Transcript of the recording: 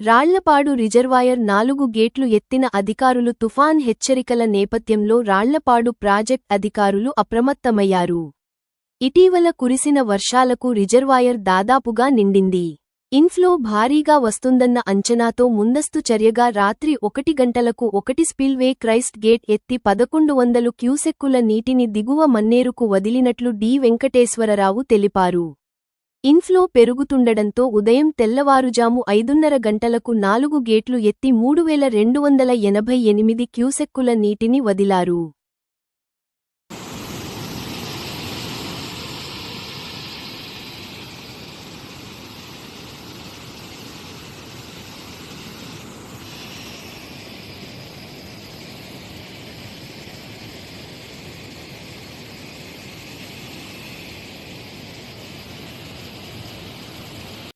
Rallapadu reservoir నాలుగు గేట్లు ఎత్తిన అధికారులు తుఫాన్ హెచ్చరికల నేపథ్యంలో రాళ్ళపాడు ప్రాజెక్ట్ అధికారులు అప్రమత్తమయ్యారు. ఇటీవల కురిసిన వర్షాలకు రిజర్వాయర్ దాదాపుగా నిండింది. ఇన్ఫ్లో భారీగా వస్తుందన్న అంచనాతో ముందస్తు చర్యగా రాత్రి ఒకటి గంటలకు ఒకటి స్పిల్వే క్రైస్ట్ గేట్ ఎత్తి పదకొండు వందలు క్యూసెక్కుల నీటిని దిగువ మన్నేరుకు వదిలినట్లు డి. వెంకటేశ్వరరావు తెలిపారు. ఇన్ఫ్లో పెరుగుతుండడంతో ఉదయం తెల్లవారుజాము ఐదున్నర గంటలకు నాలుగు గేట్లు ఎత్తి మూడు వేల రెండు వందల ఎనభై ఎనిమిది క్యూసెక్కుల నీటిని వదిలారు.